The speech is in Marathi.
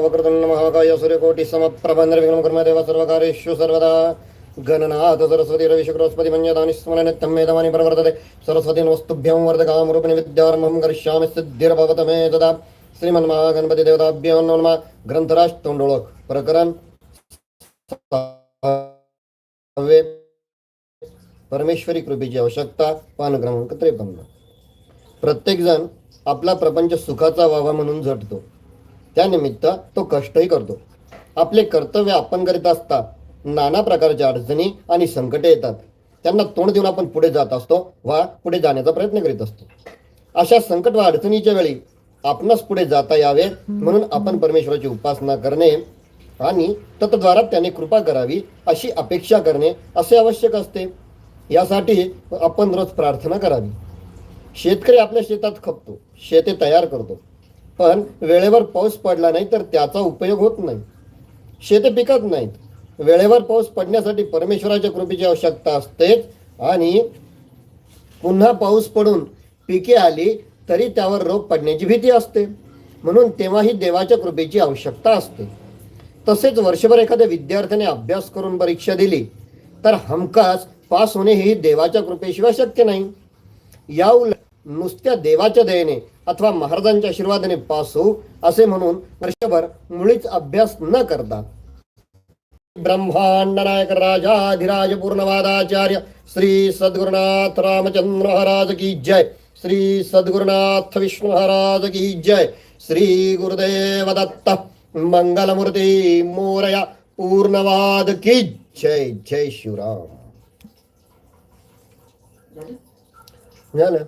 वक्रतुंड महाकाय सूर्यकोटि समप्रबंधविघ्नं कर्म देव सर्वकारेषु सर्वदा। गणनाथ सरस्वती रविशुक्रोस्पति मन्यदानि स्मरणनित्यं मेधमानि प्रवर्तते। सरस्वती वस्तुभ्यं वर्धकामरूपिणि विद्यारम्भं करिष्यामि सिद्धिर्भवत मे तदा। श्रीमन्महागणपती देवताभ्यो नमः। ग्रंथराज तोंडोळख प्रकरण परमेश्वरी कृपेची आवश्यकता। पान क्रमांक त्रेपन्न। प्रत्येकजण आपला प्रपंच सुखाचा व्हावा म्हणून झटतो। त्यानिमित्त तो कष्टही करतो. आपले कर्तव्य आपण करीत असता नाना प्रकारच्या अडचणी आणि संकटे येतात. त्यांना तोंड देऊन आपण पुढे जात असतो वा पुढे जाण्याचा प्रयत्न करीत असतो. अशा संकट व अडचणीच्या वेळी आपणास पुढे जाता यावे म्हणून आपण परमेश्वराची उपासना करणे आणि तत्द्वारा त्याने कृपा करावी अशी अपेक्षा करणे असे आवश्यक असते. यासाठी आपण रोज प्रार्थना करावी. शेतकरी आपल्या शेतात खपतो. शेते तयार करतो. पण वेळेवर पाऊस पडला नाही तर त्याचा उपयोग होत नाही. शेते पिकत नाहीत. वेळेवर पाऊस पडण्यासाठी परमेश्वराच्या कृपेची आवश्यकता असतेच आणि पुन्हा पाऊस पडून पिके आली तरी त्यावर रोग पडण्याची भीती असते. म्हणून तेव्हाही देवाच्या कृपेची आवश्यकता असते. तसेच वर्षभर एखाद्या विद्यार्थ्याने अभ्यास करून परीक्षा दिली तर हमखास पास होणे ही देवाच्या कृपेशिवाय शक्य नाही. या उलट नुसत्या देवाच्या दयेने अथवा महाराजांच्या आशीर्वादाने पास होऊ असे म्हणून वर्षभर मुळीच अभ्यास न करता. ब्रह्मांड नायक राजाधिराज पूर्णवादाचार्य श्री सद्गुरुनाथ रामचंद्र महाराज की जय. श्री सद्गुरुनाथ विष्णु महाराज की जय. श्री गुरुदेव दत्त मंगलमूर्ती मोरया पूर्णवाद की जय. जय शिवराम. झालं.